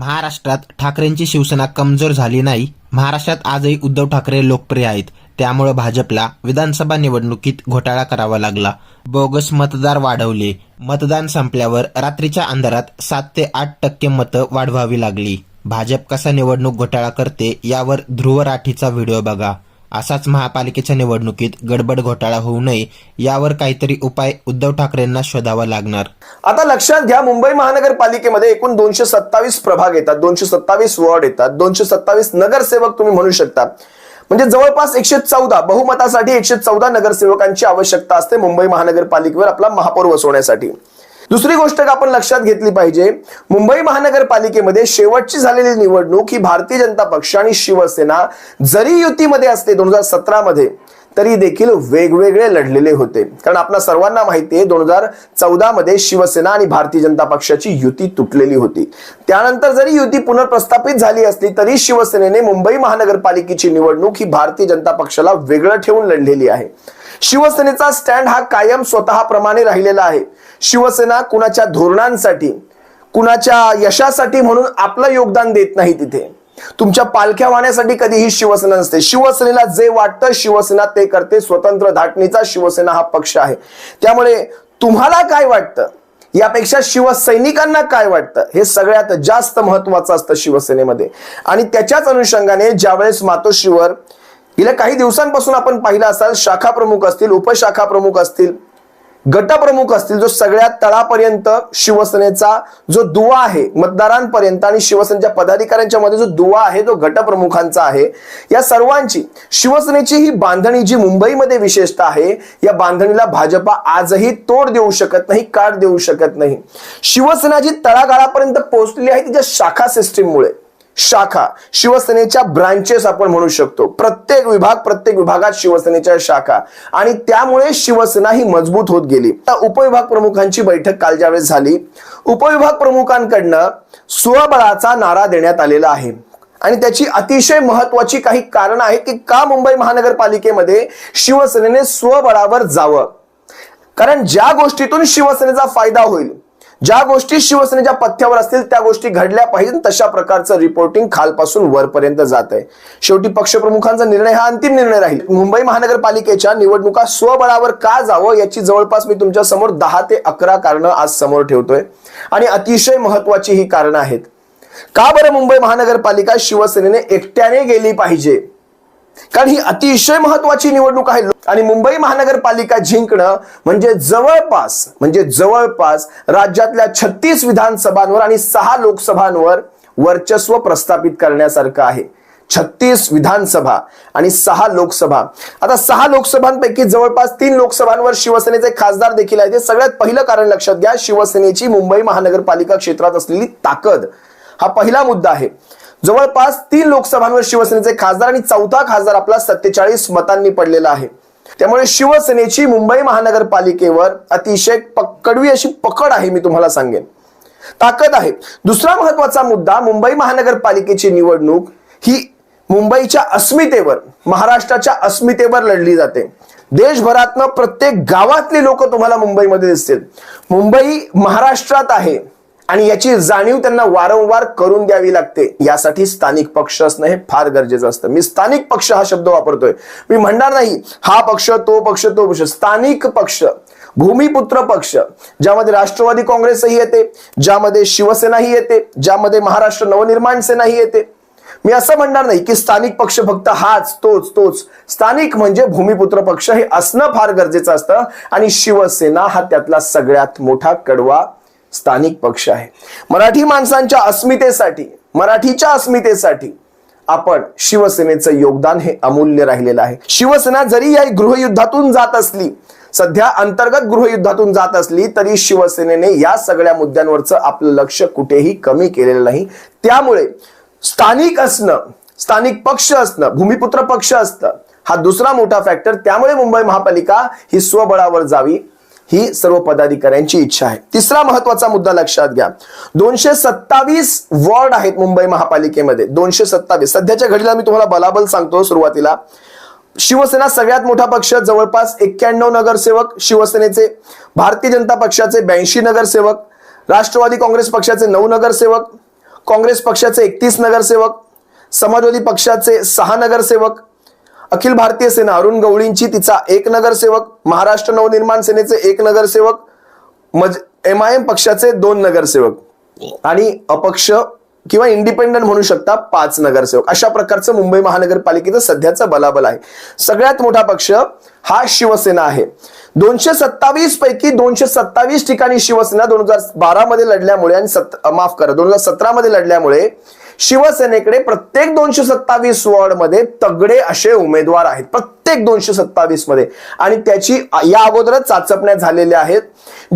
महाराष्ट्रात ठाकरेंची शिवसेना कमजोर झाली नाही. महाराष्ट्रात आजही उद्धव ठाकरे लोकप्रिय आहेत. त्यामुळे भाजपला विधानसभा निवडणुकीत घोटाळा करावा लागला. बोगस मतदार वाढवले. मतदान संपल्यावर रात्रीच्या अंधारात सात ते आठ टक्के मतं वाढवावी लागली. भाजप कसा निवडणूक घोटाळा करते यावर ध्रुव राठीचा व्हिडिओ बघा. असाच महापालिकेच्या निवडणुकीत गडबड घोटाळा होऊ नये यावर काहीतरी उपाय उद्धव ठाकरेंना शोधावा लागणार. आता लक्षात घ्या मुंबई महानगरपालिकेमध्ये एकूण दोनशे सत्तावीस प्रभाग येतात दोनशे सत्तावीस वॉर्ड येतात दोनशे सत्तावीस नगरसेवक तुम्ही म्हणू शकता. म्हणजे जवळपास एकशे चौदा बहुमतासाठी एकशे चौदा नगरसेवकांची आवश्यकता असते मुंबई महानगरपालिकेवर आपला महापौर बसवण्यासाठी. दुसरी गोष्ट आपण लक्षात घेतली पाहिजे मुंबई महानगरपालिकेमध्ये शेवटची झालेली निवडणूक ही भारतीय जनता पक्ष आणि शिवसेना जरी युतीमध्ये असते दोन हजार सतरा मध्ये तरी देखील वेगवेगळे लढलेले होते. कारण आपल्या सर्वांना माहिती आहे दोन हजार चौदा मध्ये शिवसेना आणि भारतीय जनता पक्षाची युती तुटलेली होती. त्यानंतर जरी युती पुनर्प्रस्थापित झाली असली तरी शिवसेनेने मुंबई महानगरपालिकेची निवडणूक ही भारतीय जनता पक्षाला वेगळं ठेवून लढलेली आहे. शिवसेनेचा स्टँड हा कायम स्वतःप्रमाणे राहिलेला आहे. शिवसेना कुणाच्या धोरणांसाठी कुणाच्या यशासाठी म्हणून आपलं योगदान देत नाही तिथे. तुमच्या पालख्या वाहण्यासाठी कधीही शिवसेना नसते. शिवसेनेला जे वाटतं शिवसेना ते करते. स्वतंत्र धाटणीचा शिवसेना हा पक्ष आहे. त्यामुळे तुम्हाला काय वाटतं? यापेक्षा शिवसैनिकांना काय वाटतं? हे सगळ्यात जास्त महत्वाचं असतं शिवसेनेमध्ये. आणि त्याच्याच अनुषंगाने ज्यावेळेस मातोश्रीवर गेल्या काही दिवसांपासून आपण पाहिलं असाल शाखा प्रमुख असतील उपशाखा प्रमुख असतील गटप्रमुख असतील जो सगळ्यात तळापर्यंत शिवसेनेचा जो दुवा आहे मतदारांपर्यंत आणि शिवसेनेच्या पदाधिकाऱ्यांच्या मध्ये जो दुवा आहे तो गटप्रमुखांचा आहे या सर्वांची शिवसेनेची ही बांधणी जी मुंबईमध्ये विशेषतः आहे या बांधणीला भाजपा आजही तोड देऊ शकत नाही काढ देऊ शकत नाही. शिवसेना जी तळागाळापर्यंत पोहोचलेली आहे तिच्या शाखा सिस्टीममुळे शाखा शिवसेनेच्या ब्रांचेस आपण म्हणू शकतो. प्रत्येक विभाग प्रत्येक विभागात शिवसेनेच्या शाखा. आणि त्यामुळे शिवसेना ही मजबूत होत गेली. उपविभाग प्रमुखांची बैठक काल ज्यावेळेस झाली उपविभाग प्रमुखांकडनं स्वबळाचा नारा देण्यात आलेला आहे. आणि त्याची अतिशय महत्वाची काही कारण आहेत की का मुंबई महानगरपालिकेमध्ये शिवसेनेने स्वबळावर जावं? कारण ज्या गोष्टीतून शिवसेनेचा फायदा होईल ज्या गोष्टी शिवसेनेच्या पथ्यावर असतील त्या गोष्टी घडल्या पाहिजे तशा प्रकारचं रिपोर्टिंग खालपासून वरपर्यंत जात आहे शेवटी पक्षप्रमुखांचा निर्णय हा अंतिम निर्णय राहील. मुंबई महानगरपालिकेच्या निवडणुका स्वबळावर का जावं याची जवळपास मी तुमच्यासमोर दहा ते अकरा कारणं आज समोर ठेवतोय. आणि अतिशय महत्वाची ही कारणं आहेत. का बरं मुंबई महानगरपालिका शिवसेनेने एकट्याने गेली पाहिजे? कारण ही अतिशय महत्वाची निवडणूक आहे. आणि मुंबई महानगरपालिका जिंकणं म्हणजे जवळपास म्हणजे जवळपास राज्यातल्या छत्तीस विधानसभांवर आणि सहा लोकसभांवर वर्चस्व प्रस्थापित करण्यासारखं आहे. छत्तीस विधानसभा आणि सहा लोकसभा. आता सहा लोकसभांपैकी जवळपास तीन लोकसभांवर शिवसेनेचे खासदार देखील आहेत. सगळ्यात पहिलं कारण लक्षात घ्या शिवसेनेची मुंबई महानगरपालिका क्षेत्रात असलेली ताकद. हा पहिला मुद्दा आहे. जवळपास तीन लोकसभांवर शिवसेनेचे खासदार आणि चौथा खासदार आपला सत्तेचाळीस मतांनी पडलेला आहे. त्यामुळे शिवसेनेची मुंबई महानगरपालिकेवर अतिशय कडवी अशी पकड आहे मी तुम्हाला सांगेन. ताकद आहे. दुसरा महत्त्वाचा मुद्दा मुंबई महानगरपालिकेची निवडणूक ही मुंबईच्या अस्मितेवर महाराष्ट्राच्या अस्मितेवर लढली जाते. देशभरातनं प्रत्येक गावातली लोक तुम्हाला मुंबईमध्ये दिसतील. मुंबई महाराष्ट्रात आहे. आणि याची जाणीव त्यांना वारंवार करून द्यावी लागते. यासाठी स्थानिक पक्ष असणं हे फार गरजेचं असतं. मी स्थानिक पक्ष हा शब्द वापरतोय. मी म्हणणार नाही हा पक्ष तो पक्ष तो पक्ष. स्थानिक पक्ष भूमिपुत्र पक्ष ज्यामध्ये राष्ट्रवादी काँग्रेसही येते ज्यामध्ये शिवसेनाही येते ज्यामध्ये महाराष्ट्र नवनिर्माण सेनाही येते. मी असं म्हणणार नाही की स्थानिक पक्ष फक्त हाच तोच तोच. स्थानिक म्हणजे भूमिपुत्र पक्ष हे असणं फार गरजेचं असतं. आणि शिवसेना हा त्यातला सगळ्यात मोठा कडवा स्थानिक पक्ष आहे. मराठी माणसांच्या अस्मितेसाठी मराठीच्या अस्मितेसाठी आपण शिवसेनेचं योगदान हे अमूल्य राहिलेलं आहे. शिवसेना जरी या गृहयुद्धातून जात असली सध्या अंतर्गत गृहयुद्धातून जात असली तरी शिवसेनेने या सगळ्या मुद्द्यांवरचं आपलं लक्ष कुठेही कमी केलेलं नाही. त्यामुळे स्थानिक असणं स्थानिक पक्ष असणं भूमिपुत्र पक्ष असतं हा दुसरा मोठा फॅक्टर त्यामुळे मुंबई महापालिका ही स्वबळावर जावी. ही सर्व पदाधिकाऱ्यांची इच्छा आहे. तिसरा महत्त्वाचा मुद्दा लक्षात घ्या. दोनशे सत्तावीस वॉर्ड आहेत मुंबई महापालिकेमध्ये. दोनशे सत्तावीस. सध्याच्या घडीला मी तुम्हाला बलाबल सांगतो सुरुवातीला. शिवसेना सगळ्यात मोठा पक्ष जवळपास एक्क्याण्णव नगरसेवक शिवसेनेचे भारतीय जनता पक्षाचे ब्याऐंशी नगरसेवक राष्ट्रवादी काँग्रेस पक्षाचे नऊ नगरसेवक काँग्रेस पक्षाचे एकतीस नगरसेवक समाजवादी पक्षाचे सहा नगरसेवक अखिल भारतीय सेना अरुण गवळींची तिचा एक नगरसेवक महाराष्ट्र नवनिर्माण सेनेचे एक नगरसेवक मज एम आय एम पक्षाचे दोन नगरसेवक. आणि अपक्ष किंवा इंडिपेंडंट म्हणू शकता पाच नगरसेवक. अशा प्रकारचं मुंबई महानगरपालिकेचं सध्याचं बलाबल आहे. सगळ्यात मोठा पक्ष हा शिवसेना आहे. दोनशे सत्तावीस पैकी दोनशे सत्तावीस ठिकाणी शिवसेना दोन हजार बारा मध्ये लढल्यामुळे आणि सत माफ करा दोन हजार सतरा मध्ये लढल्यामुळे शिवसेनेकडे प्रत्येक दोनशे सत्तावीस वॉर्डमध्ये तगडे असे उमेदवार आहेत. प्रत्येक दोनशे सत्तावीसमध्ये आणि त्याची या अगोदरच चाचपण्या झालेल्या आहेत.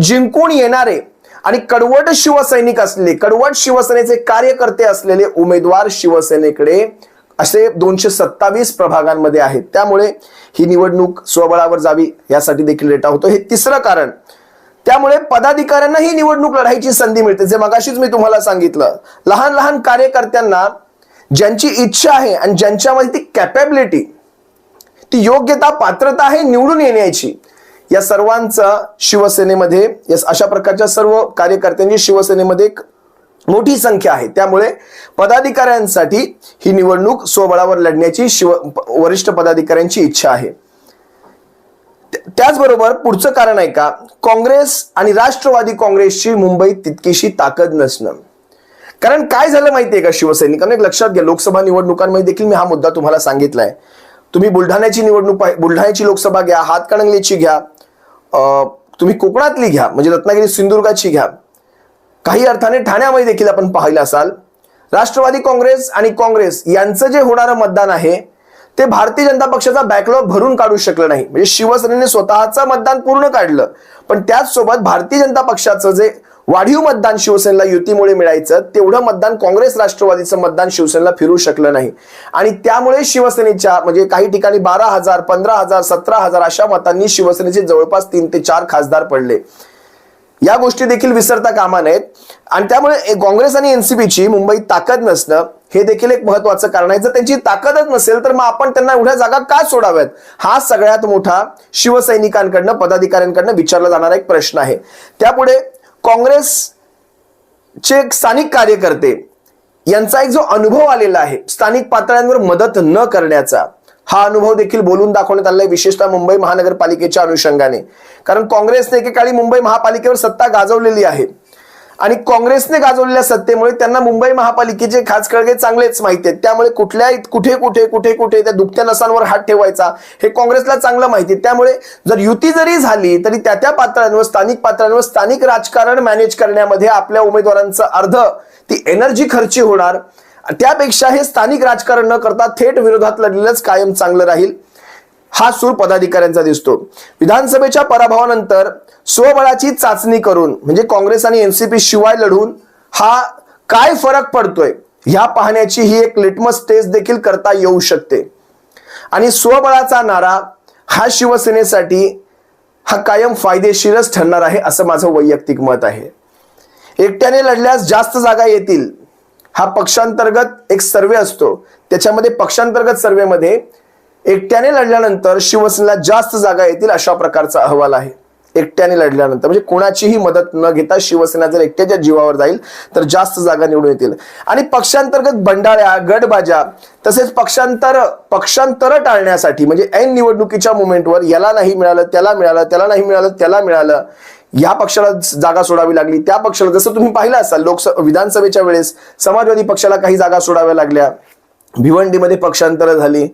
जिंकून येणारे आणि कडवट शिवसैनिक असलेले कडवट शिवसेनेचे कार्यकर्ते असलेले उमेदवार शिवसेनेकडे असे दोनशे सत्तावीस प्रभागांमध्ये आहेत. त्यामुळे ही निवडणूक स्वबळावर जावी यासाठी देखील डेटा होतो. हे तिसरं कारण त्यामुळे पदाधिकाऱ्यांना ही निवडणूक लढायची संधी मिळते. जे मगाशीच मी तुम्हाला सांगितलं. लहान लहान कार्यकर्त्यांना ज्यांची इच्छा आहे आणि ज्यांच्यामध्ये ती कॅपॅबिलिटी ती योग्यता पात्रता आहे निवडून येण्याची या सर्वांचा शिवसेनेमध्ये अशा प्रकारच्या सर्व कार्यकर्त्यांची शिवसेनेमध्ये एक मोठी संख्या आहे. त्यामुळे पदाधिकाऱ्यांसाठी ही निवडणूक स्वबळावर लढण्याची शिव वरिष्ठ पदाधिकाऱ्यांची इच्छा आहे. त्याचबरोबर पुढचं कारण आहे का? काँग्रेस आणि राष्ट्रवादी काँग्रेसची मुंबईत तितकीशी ताकद नसणं. कारण काय झालं माहितीये का शिवसैनिकांना? एक लक्षात घ्या लोकसभा निवडणुकांमध्ये देखील मी हा मुद्दा तुम्हाला सांगितलाय. तुम्ही बुलढाण्याची निवडणूक बुलढाण्याची लोकसभा घ्या हातकणंगलेची घ्या तुम्ही कोकणातली घ्या म्हणजे रत्नागिरी सिंधुदुर्गाची घ्या. काही अर्थाने ठाण्यामध्ये देखील आपण पाहिलं असाल राष्ट्रवादी काँग्रेस आणि काँग्रेस यांचं जे होणारं मतदान आहे ते भारतीय जनता पक्षाचा बॅकलॉग भरून काढू शकलं नाही. म्हणजे शिवसेनेने स्वतःचं मतदान पूर्ण काढलं. पण त्याच सोबत भारतीय जनता पक्षाचं जे वाढीव मतदान शिवसेनेला युतीमुळे मिळायचं तेवढं मतदान काँग्रेस राष्ट्रवादीचं मतदान शिवसेनेला फिरू शकलं नाही. आणि त्यामुळे शिवसेनेच्या म्हणजे काही ठिकाणी बारा हजार पंधरा हजार सतरा हजार अशा मतांनी शिवसेनेचे जवळपास तीन ते चार खासदार पडले. या गोष्टी देखील विसरता कामा नयेत. आणि त्यामुळे काँग्रेस आणि एनसीपीची मुंबईत ताकद नसणं हे देखील एक महत्वाचं कारण आहे. जर त्यांची ताकदच नसेल तर मग आपण त्यांना एवढ्या जागा का सोडाव्यात? हा सगळ्यात मोठा शिवसैनिकांकडनं पदाधिकाऱ्यांकडनं विचारला जाणारा एक प्रश्न आहे. त्यापुढे काँग्रेसचे एक स्थानिक कार्यकर्ते यांचा एक जो अनुभव आलेला आहे स्थानिक पातळ्यांवर मदत न करण्याचा हा अनुभव देखील बोलून दाखवण्यात आलाय विशेषतः मुंबई महानगरपालिकेच्या अनुषंगाने. कारण काँग्रेसने एकेकाळी मुंबई महापालिकेवर सत्ता गाजवलेली आहे. आणि काँग्रेसने गाजवलेल्या सत्तेमुळे त्यांना मुंबई महापालिकेचे खासकळगे चांगलेच माहिती आहेत. त्यामुळे कुठल्या कुठे कुठे कुठे कुठे त्या दुभत्या नसांवर हात ठेवायचा हे काँग्रेसला चांगलं माहिती आहे. त्यामुळे जर युती जरी झाली तरी त्या त्या पातळ्यांवर स्थानिक पातळ्यांवर स्थानिक राजकारण मॅनेज करण्यामध्ये आपल्या उमेदवारांचं अर्ध ती एनर्जी खर्ची होणार. त्यापेक्षा हे स्थानिक राजकारण न करता थेट विरोधात लढलेलंच कायम चांगलं राहील. हा सूर पदाधिकाऱ्यांचा दिसतो. विधानसभेच्या पराभवानंतर स्वबळाची चाचणी करून म्हणजे काँग्रेस आणि एनसीपी शिवाय लढून हा काय फरक पडतोय ह्या पाहण्याची ही एक लिटमस टेस्ट देखील करता येऊ शकते. आणि स्वबळाचा नारा हा शिवसेनेसाठी हा कायम फायदेशीरच ठरणार आहे असं माझं वैयक्तिक मत आहे. एकट्याने लढल्यास जास्त जागा येतील. हा पक्षांतर्गत एक सर्वे असतो. त्याच्यामध्ये पक्षांतर्गत सर्वेमध्ये एकट्याने लढल्यानंतर शिवसेनेला जास्त जागा येतील अशा प्रकारचा अहवाल आहे. एकट्याने लढल्यानंतर. म्हणजे कोणाचीही मदत न घेता शिवसेना जर एकट्याच्या जीवावर जाईल तर जास्त जागा निवडून येतील. आणि पक्षांतर्गत बंडाळ्या गटबाजा तसेच पक्षांतर पक्षांतर टाळण्यासाठी म्हणजे ऐन निवडणुकीच्या मुवमेंटवर याला नाही मिळालं त्याला मिळालं त्याला नाही मिळालं त्याला मिळालं या पक्षाला जागा सोडावी लागली. त्या पक्षाला जसं तुम्ही पाहिलं असाल लोकसभा विधानसभेच्या वेळेस समाजवादी पक्षाला काही जागा सोडाव्या लागल्या. भिवंडीमध्ये पक्षांतर झाली.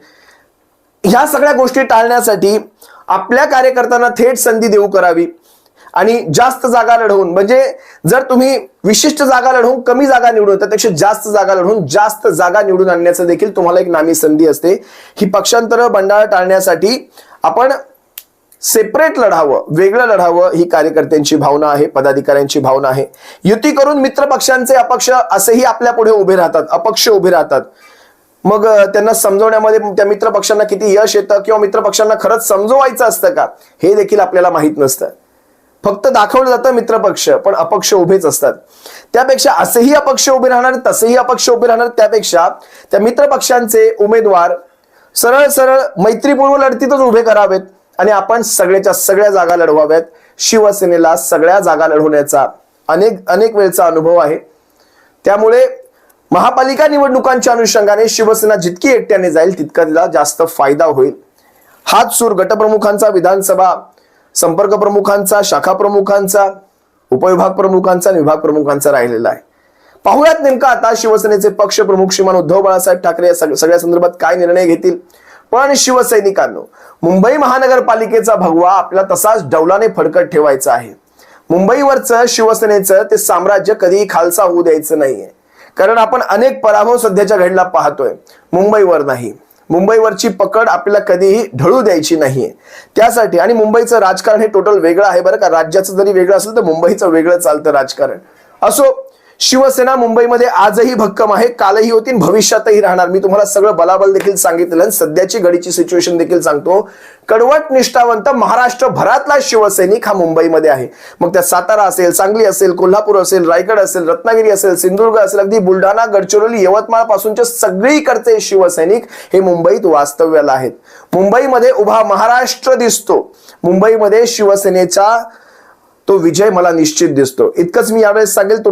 ह्या सगळ्या गोष्टी टाळण्यासाठी आपल्या कार्यकर्त्यांना थेट संधी देऊ करावी. आणि जास्त जागा लढवून म्हणजे जर तुम्ही विशिष्ट जागा लढवून कमी जागा निवडून त्यापेक्षा जास्त जागा लढवून जास्त जागा निवडून आणण्याचं देखील तुम्हाला एक नामी संधी असते. ही पक्षांतर बंडाळ टाळण्यासाठी आपण सेपरेट लढावं वेगळं लढावं ही कार्यकर्त्यांची भावना आहे पदाधिकाऱ्यांची भावना आहे. युती करून मित्र पक्षांचे अपक्ष असेही आपल्या पुढे उभे राहतात अपक्ष उभे राहतात. मग त्यांना समजवण्यामध्ये त्या मित्र पक्षांना किती यश येतं किंवा मित्र पक्षांना खरंच समजवायचं असतं का हे देखील आपल्याला माहीत नसतं. फक्त दाखवलं जातं मित्रपक्ष पण अपक्ष उभेच असतात. त्यापेक्षा असेही अपक्ष उभे राहणार तसेही अपक्ष उभे राहणार त्यापेक्षा त्या मित्रपक्षांचे उमेदवार सरळ सरळ मैत्रीपूर्व लढतीतच उभे करावेत आणि आपण सगळ्याच्या सगळ्या जागा लढवाव्यात. शिवसेनेला सगळ्या जागा लढवण्याचा अनेक अनेक वेळचा अनुभव आहे. त्यामुळे महापालिका निवडणुकांच्या अनुषंगाने शिवसेना जितकी एकट्याने जाईल तितका तिला जास्त फायदा होईल. हाच सूर गटप्रमुखांचा विधानसभा संपर्क प्रमुखांचा शाखा प्रमुखांचा उपविभाग प्रमुखांचा आणि विभाग प्रमुखांचा राहिलेला आहे. पाहुयात नेमका आता शिवसेनेचे पक्ष प्रमुख श्रीमान उद्धव बाळासाहेब ठाकरे या सगळ्या संदर्भात काय निर्णय घेतील? पण शिवसैनिकांनो मुंबई महानगरपालिकेचा भगवा आपला तसाच डौलाने फडकत ठेवायचा आहे. मुंबईवरचं शिवसेनेचं ते साम्राज्य कधीही खालसा होऊ द्यायचं नाहीये. कारण आपण अनेक पराभव सध्याच्या घडीला पाहतोय. मुंबईवर नाही. मुंबईवरची पकड आपल्याला कधीही ढळू द्यायची नाहीये. त्यासाठी आणि मुंबईचं राजकारण हे टोटल वेगळं आहे बरं का? राज्याचं जरी वेगळं असेल तर मुंबईचं वेगळं चालतं राजकारण. असो शिवसेना मुंबईमध्ये आजही भक्कम आहे. कालही होती भविष्यातही राहणार. मी तुम्हाला सगळं बलाबल देखील सांगितलं आणि सध्याची घडीची सिच्युएशन देखील सांगतो. कडवट निष्ठावंत महाराष्ट्रभरातला शिवसैनिक हा मुंबईमध्ये आहे. मग त्या सातारा असेल सांगली असेल कोल्हापूर असेल रायगड असेल रत्नागिरी असेल सिंधुदुर्ग असेल अगदी बुलढाणा गडचिरोली यवतमाळ पासूनचे सगळीकडचे शिवसैनिक हे मुंबईत वास्तव्याला आहेत. मुंबईमध्ये उभा महाराष्ट्र दिसतो. मुंबईमध्ये शिवसेनेचा तो विजय मला निश्चित दिसतो. इतकंच मी यावेळेस सांगेल